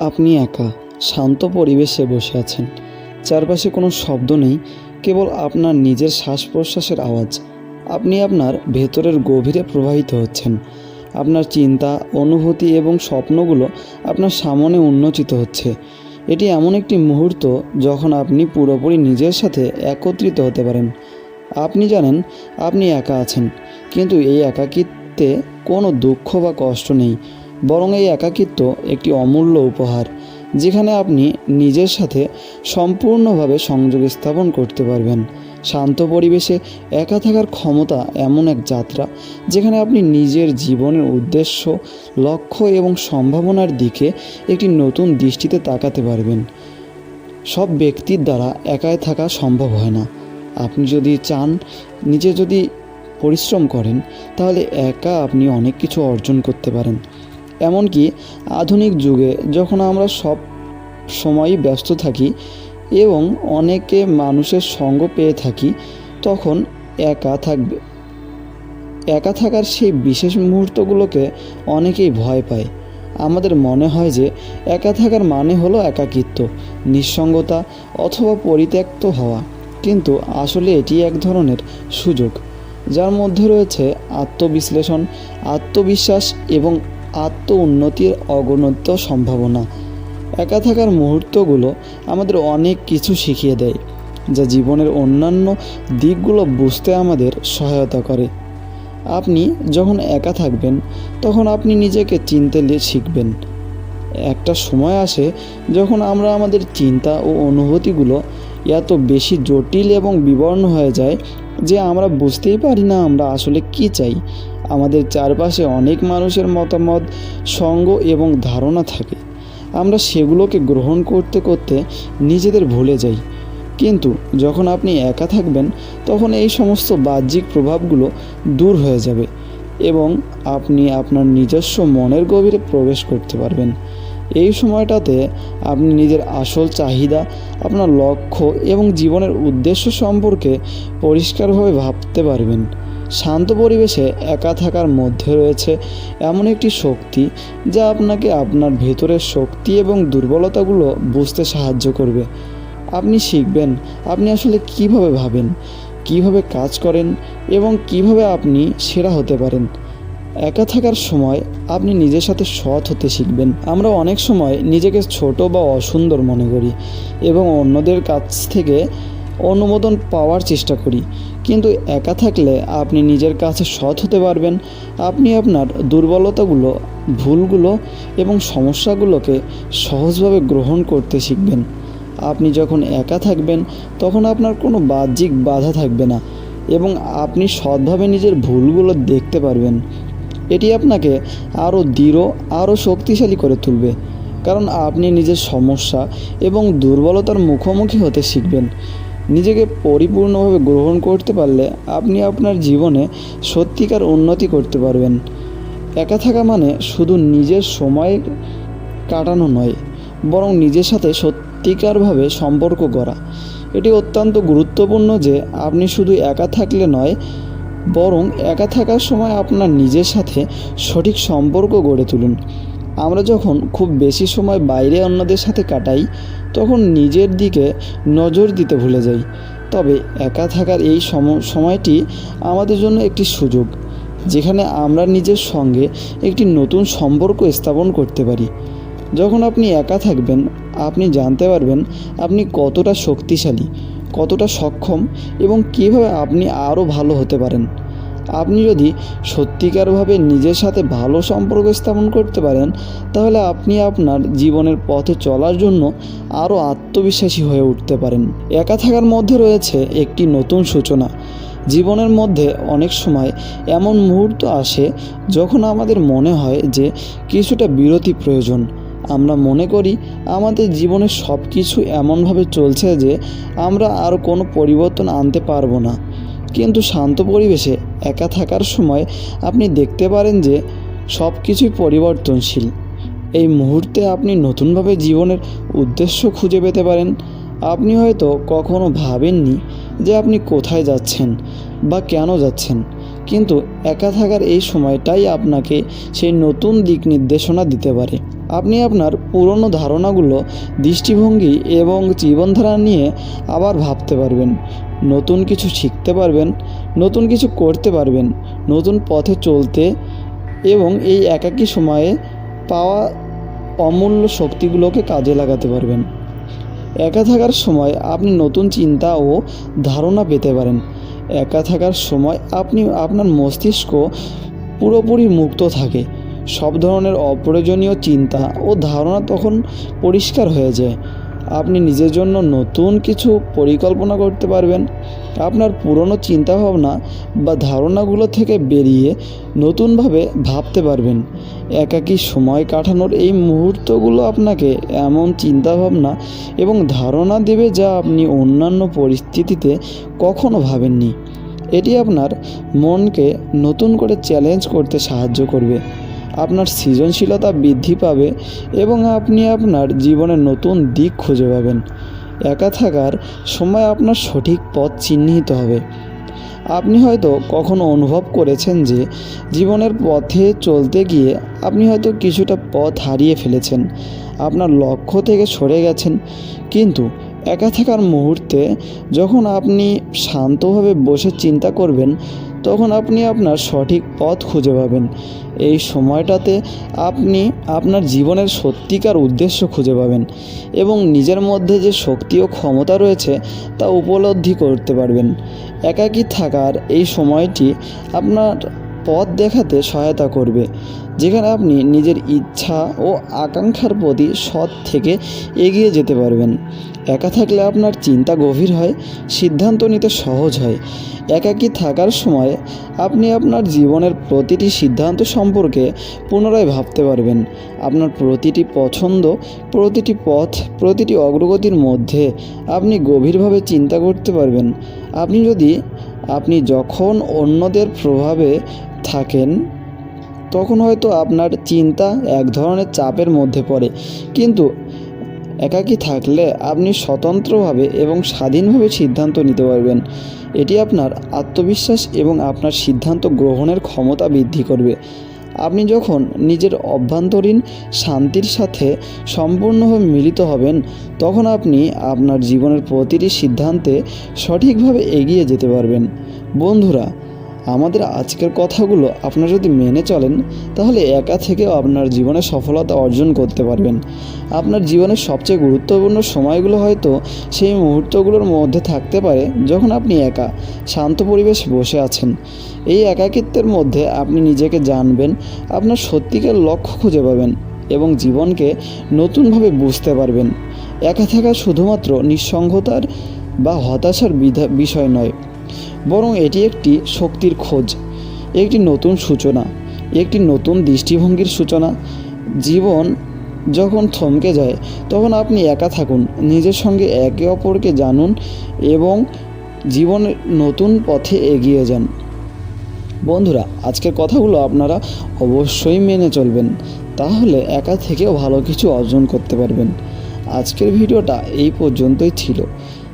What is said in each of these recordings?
আপনি একা, শান্ত পরিবেশে বসে আছেন। চারপাশে কোনো শব্দ নেই, কেবল আপনার নিজের শ্বাস প্রশ্বাসের আওয়াজ। আপনি আপনার ভেতরের গভীরে প্রবাহিত হচ্ছেন। আপনার চিন্তা, অনুভূতি এবং স্বপ্নগুলো আপনার সামনে উন্মোচিত হচ্ছে। এটি এমন একটি মুহূর্ত যখন আপনি পুরোপুরি নিজের সাথে একত্রিত হতে পারেন। আপনি জানেন, আপনি একা আছেন, কিন্তু এই একাকিত্বে কোনো দুঃখ বা কষ্ট নেই। বরং এই একাকিত্ব একটি অমূল্য উপহার, যেখানে আপনি নিজের সাথে সম্পূর্ণভাবে সংযোগ স্থাপন করতে পারবেন। শান্ত পরিবেশে একা থাকার ক্ষমতা এমন এক যাত্রা, যেখানে আপনি নিজের জীবনের উদ্দেশ্য, লক্ষ্য এবং সম্ভাবনার দিকে একটি নতুন দৃষ্টিতে তাকাতে পারবেন। সব ব্যক্তির দ্বারা একাই থাকা সম্ভব হয় না। আপনি যদি চান, নিজে যদি পরিশ্রম করেন, তাহলে একা আপনি অনেক কিছু অর্জন করতে পারেন। এমনকি আধুনিক যুগে যখন আমরা সব সময়ই ব্যস্ত থাকি এবং অনেকে মানুষের সঙ্গ পেয়ে থাকি, তখন একা থাকবে। একা থাকার সেই বিশেষ মুহূর্তগুলোকে অনেকেই ভয় পায়। আমাদের মনে হয় যে একা থাকার মানে হলো একাকিত্ব, নিঃসঙ্গতা অথবা পরিত্যক্ত হওয়া। কিন্তু আসলে এটি এক ধরনের সুযোগ, যার মধ্যে রয়েছে আত্মবিশ্লেষণ, আত্মবিশ্বাস এবং আত্ম উন্নতির অগণিত সম্ভাবনা। একা থাকার মুহূর্তগুলো আমাদের অনেক কিছু শিখিয়ে দেয়, যা জীবনের অন্যান্য দিকগুলো বুঝতে আমাদের সহায়তা করে। আপনি যখন একা থাকবেন, তখন আপনি নিজেকে চিনতে শিখবেন। একটা সময় আসে যখন আমরা আমাদের চিন্তা ও অনুভূতিগুলো এত বেশি জটিল এবং বিবর্ণ হয়ে যায় যে আমরা বুঝতেই পারি না আমরা আসলে কি চাই। আমাদের চারপাশে অনেক মানুষের মতামত, সঙ্গ এবং ধারণা থাকে। আমরা সেগুলোকে গ্রহণ করতে করতে নিজেদের ভুলে যাই। কিন্তু যখন আপনি একা থাকবেন, তখন এই সমস্ত বাহ্যিক প্রভাবগুলো দূর হয়ে যাবে এবং আপনি আপনার নিজস্ব মনের গভীরে প্রবেশ করতে পারবেন। এই সময়টাতে আপনি নিজের আসল চাহিদা, আপনার লক্ষ্য এবং জীবনের উদ্দেশ্য সম্পর্কে পরিষ্কারভাবে ভাবতে পারবেন। শান্ত পরিবেশে একা থাকার মধ্যে রয়েছে এমন একটি শক্তি যা আপনাকে আপনার ভেতরের শক্তি এবং দুর্বলতাগুলো বুঝতে সাহায্য করবে। আপনি শিখবেন আপনি আসলে কীভাবে ভাবেন, কীভাবে কাজ করেন এবং কীভাবে আপনি সেরা হতে পারেন। একা থাকার সময় আপনি নিজের সাথে সৎ হতে শিখবেন। আমরা অনেক সময় নিজেকে ছোট বা অসুন্দর মনে করি এবং অন্যদের কাছ থেকে অনুমোদন পাওয়ার চেষ্টা করি। কিন্তু একা থাকলে আপনি নিজের কাছে সৎ হতে পারবেন। আপনি আপনার দুর্বলতাগুলো, ভুলগুলো এবং সমস্যাগুলোকে সহজভাবে গ্রহণ করতে শিখবেন। আপনি যখন একা থাকবেন, তখন আপনার কোনো বাহ্যিক বাধা থাকবে না এবং আপনি সৎভাবে নিজের ভুলগুলো দেখতে পারবেন। এটি আপনাকে আরও দৃঢ়, আরও শক্তিশালী করে তুলবে। কারণ আপনি নিজের সমস্যা এবং দুর্বলতার মুখোমুখি হতে শিখবেন। নিজেকে পরিপূর্ণভাবে গ্রহণ করতে পারলে আপনি আপনার জীবনে সত্যিকার উন্নতি করতে পারবেন। একা থাকা মানে শুধু নিজের সময় কাটানো নয়, বরং নিজের সাথে সত্যিকারভাবে সম্পর্ক করা এটি অত্যন্ত গুরুত্বপূর্ণ যে আপনি শুধু একা থাকলে নয়, বরং একা থাকার সময় আপনার নিজের সাথে সঠিক সম্পর্ক গড়ে তুলুন। আমরা যখন খুব বেশি সময় বাইরে অন্যদের সাথে কাটাই, তখন নিজের দিকে নজর দিতে ভুলে যাই। তবে একা থাকার এই সম- সময়টি আমাদের জন্য একটি সুযোগ, যেখানে আমরা নিজের সঙ্গে একটি নতুন সম্পর্ক স্থাপন করতে পারি। যখন আপনি একা থাকবেন, আপনি জানতে পারবেন আপনি কতটা শক্তিশালী, কতটা সক্ষম এবং কীভাবে আপনি আরও ভালো হতে পারেন। আপনি যদি সত্যিকারভাবে নিজের সাথে ভালো সম্পর্ক স্থাপন করতে পারেন, তাহলে আপনি আপনার জীবনের পথে চলার জন্য আরও আত্মবিশ্বাসী হয়ে উঠতে পারেন। একা থাকার মধ্যে রয়েছে একটি নতুন সূচনা। জীবনের মধ্যে অনেক সময় এমন মুহূর্ত আসে যখন আমাদের মনে হয় যে কিছুটা বিরতি প্রয়োজন। আমরা মনে করি আমাদের জীবনে সব কিছু এমনভাবে চলছে যে আমরা আর কোনো পরিবর্তন আনতে পারব না। কিন্তু শান্ত পরিবেশে একা থাকার সময় আপনি দেখতে পারেন যে সব কিছুই পরিবর্তনশীল। এই মুহূর্তে আপনি নতুনভাবে জীবনের উদ্দেশ্য খুঁজে পেতে পারেন। আপনি হয়তো কখনো ভাবেননি যে আপনি কোথায় যাচ্ছেন বা কেন যাচ্ছেন, কিন্তু একা থাকার এই সময়টাই আপনাকে সেই নতুন দিক নির্দেশনা দিতে পারে। আপনি আপনার পুরনো ধারণাগুলো, দৃষ্টিভঙ্গি এবং জীবনধারা নিয়ে আবার ভাবতে পারবেন। নতুন কিছু শিখতে পারবেন, নতুন কিছু করতে পারবেন, নতুন পথে চলতে এবং এই একাকী সময়ে পাওয়া অমূল্য শক্তিগুলোকে কাজে লাগাতে পারবেন। একা থাকার সময় আপনি নতুন চিন্তা ও ধারণা পেতে পারেন। একা থাকার সময় আপনি আপনার মস্তিষ্ক পুরোপুরি মুক্ত থাকে। সব ধরনের অপ্রয়োজনীয় চিন্তা ও ধারণা তখন পরিষ্কার হয়ে যায়। আপনি নিজের জন্য নতুন কিছু পরিকল্পনা করতে পারবেন। আপনার পুরনো চিন্তাভাবনা বা ধারণাগুলো থেকে বেরিয়ে নতুনভাবে ভাবতে পারবেন। একাকী সময় কাটানোর এই মুহূর্তগুলো আপনাকে এমন চিন্তাভাবনা এবং ধারণা দেবে যা আপনি অন্যান্য পরিস্থিতিতে কখনো ভাবেননি। এটি আপনার মনকে নতুন করে চ্যালেঞ্জ করতে সাহায্য করবে। আপনার সৃজনশীলতা বৃদ্ধি পাবে এবং আপনি আপনার জীবনের নতুন দিক খুঁজে পাবেন। একা থাকার সময় আপনার সঠিক পথ চিহ্নিত হবে। আপনি হয়তো কখনো অনুভব করেছেন যে জীবনের পথে চলতে গিয়ে আপনি হয়তো কিছুটা পথ হারিয়ে ফেলেছেন। আপনার লক্ষ্য থেকে সরে গেছেন। কিন্তু একা থাকার মুহূর্তে যখন আপনি শান্তভাবে বসে চিন্তা করবেন তখন আপনি আপনার সঠিক পথ খুঁজে পাবেন। এই সময়টাতে আপনি আপনার জীবনের সত্যিকার উদ্দেশ্য খুঁজে পাবেন এবং নিজের মধ্যে যে শক্তি ও ক্ষমতা রয়েছে তা উপলব্ধি করতে পারবেন। একাকী থাকার এই সময়টি আপনার পথ দেখাতে সহায়তা করবে। যেখানে আপনি নিজের ইচ্ছা ও আকাঙ্ক্ষার প্রতি সৎ থেকে এগিয়ে যেতে পারবেন। একা থাকলে আপনার চিন্তা গভীর হয়, সিদ্ধান্ত নিতে সহজ হয়। একাকী থাকার সময় আপনি আপনার জীবনের প্রতিটি সিদ্ধান্ত সম্পর্কে পুনরায় ভাবতে পারবেন। আপনার প্রতিটি পছন্দ, প্রতিটি পথ, প্রতিটি অগ্রগতির মধ্যে আপনি গভীরভাবে চিন্তা করতে পারবেন। আপনি যদি, আপনি যখন অন্যদের প্রভাবে থাকেন তখন হয়তো আপনার চিন্তা এক ধরনের চাপের মধ্যে পড়ে। কিন্তু একাকী থাকলে আপনি স্বতন্ত্রভাবে এবং স্বাধীনভাবে সিদ্ধান্ত নিতে পারবেন। এটি আপনার আত্মবিশ্বাস এবং আপনার সিদ্ধান্ত গ্রহণের ক্ষমতা বৃদ্ধি করবে। আপনি যখন নিজের অভ্যন্তরীণ শান্তির সাথে সম্পূর্ণভাবে মিলিত হবেন, তখন আপনি আপনার জীবনের প্রতিটি সিদ্ধান্তে সঠিকভাবে এগিয়ে যেতে পারবেন। বন্ধুরা আমাদের আজকের কথাগুলো আপনারা যদি মেনে চলেন, তাহলে একা থেকেও আপনার জীবনে সফলতা অর্জন করতে পারবেন। আপনার জীবনের সবচেয়ে গুরুত্বপূর্ণ সময়গুলো হয়তো সেই মুহূর্তগুলোর মধ্যে থাকতে পারে যখন আপনি একা, শান্ত পরিবেশে বসে আছেন। এই একাকিত্বের মধ্যে আপনি নিজেকে জানবেন, আপনার সত্যিকার লক্ষ্য খুঁজে পাবেন এবং জীবনকে নতুনভাবে বুঝতে পারবেন। একা থাকা শুধুমাত্র নিঃসঙ্গতার বা হতাশার বিষয় নয় বরং এটি একটি শক্তির খোঁজ, একটি নতুন সূচনা, একটি নতুন দৃষ্টিভঙ্গির সূচনা। জীবন যখন থমকে যায়, তখন আপনি একা থাকুন, নিজের সঙ্গে একে অপরকে জানুন এবং জীবনের নতুন পথে এগিয়ে যান। বন্ধুরা, আজকের কথাগুলো আপনারা অবশ্যই মেনে চলবেন, তাহলে একা থেকেও ভালো কিছু অর্জন করতে পারবেন। আজকের ভিডিওটা এই পর্যন্তই ছিল।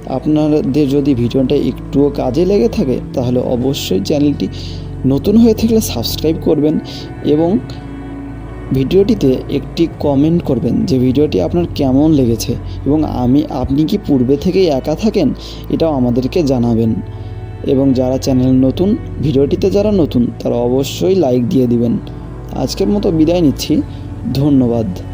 আপনাদের যদি ভিডিওটা একটুও কাজে লেগে থাকে, তাহলে অবশ্যই চ্যানেলটি নতুন হয়ে থাকলে সাবস্ক্রাইব করবেন এবং ভিডিওটিতে একটি কমেন্ট করবেন যে ভিডিওটি আপনার কেমন লেগেছে এবং আমি, আপনি কি পূর্বে থেকেই একা থাকেন? এটাও আমাদেরকে জানাবেন। এবং যারা চ্যানেল নতুন, ভিডিওটিতে যারা নতুন, তারা অবশ্যই লাইক দিয়ে দিবেন। আজকের মতো বিদায় নিচ্ছি। ধন্যবাদ।